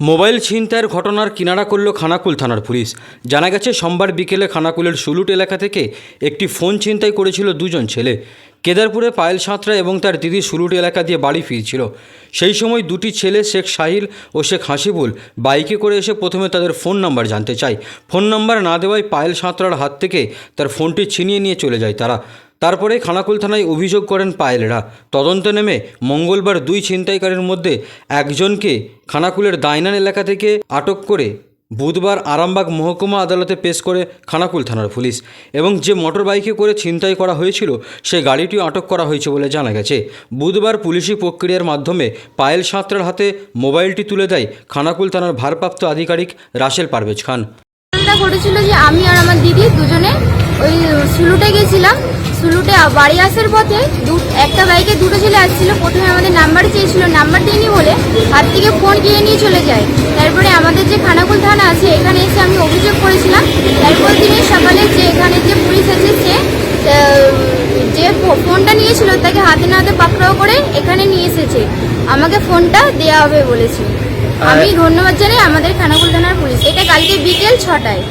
Mobile ছিনতাইয়ের ঘটনার কিনারা করল খানাকুল থানার পুলিশ। জানা গেছে, সোমবার বিকেলে খানাকুলের সুলুট এলাকা থেকে একটি ফোন ছিনতাই করেছিল দুজন ছেলে। কেদারপুরে পায়েল সাঁতরা এবং তার দিদি সুলুট এলাকা দিয়ে বাড়ি ফিরছিল। সেই সময় দুটি ছেলে, শেখ সাহিল ও শেখ হাসিবুল, বাইকে করে এসে প্রথমে তাদের ফোন নাম্বার জানতে চায়। ফোন নাম্বার না দেওয়ায় পায়েল সাঁতরার হাত থেকে তার ফোনটি ছিনিয়ে নিয়ে চলে যায় তারা। তারপরে খানাকুল থানায় অভিযোগ করেন পায়েলরা। তদন্তে নেমে মঙ্গলবার দুই ছিনতাইকারীর মধ্যে একজনকে খানাকুলের দাইনান এলাকা থেকে আটক করে বুধবার আরামবাগ মহকুমা আদালতে পেশ করে খানাকুল থানার পুলিশ এবং যে মোটর বাইকে করে ছিনতাই করা হয়েছিল, সে গাড়িটিও আটক করা হয়েছে বলে জানা গেছে। বুধবার পুলিশি প্রক্রিয়ার মাধ্যমে পায়েল সাঁতরার হাতে মোবাইলটি তুলে দেয় খানাকুল থানার ভারপ্রাপ্ত আধিকারিক রাসেল পারভেজ খান। ঘটেছিল যে আমি আর আমার দিদি দুজনে ওই সুলুটে গেছিলাম। সুলুটে বাড়ি আসার পথে দু- একটা বাইকে দুটো ছেলে আসছিল। প্রথমে আমাদের নাম্বার চেয়েছিল নাম্বার দিইনি বলে হাত থেকে ফোন কিনে নিয়ে চলে যায়। তারপরে আমাদের যে খানাকুল থানা আছে, এখানে এসে আমি অভিযোগ করেছিলাম। তারপর দিনে সকালে যে এখানে যে পুলিশ আছে সে আহ, যে ফো- ফোনটা নিয়েছিল তাকে হাতে নাতে পাকড়াও করে এখানে নিয়ে এসেছে। আমাকে ফোনটা দেয়া হবে বলেছে। আমি ধন্যবাদ জানাই আমাদের খানাকুল থানার পুলিশ। এটা কালকে বিকেল ছটায়।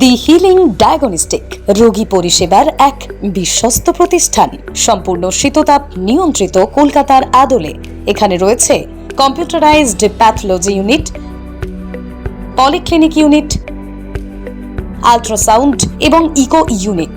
দি হিলিং ডায়াগনস্টিক রোগী পরিষেবার এক বিশ্বস্ত প্রতিষ্ঠান। সম্পূর্ণ শীততাপ নিয়ন্ত্রিত কলকাতার আদলে। এখানে রয়েছে computerised pathology unit polyclinic unit ultrasound এবং echo unit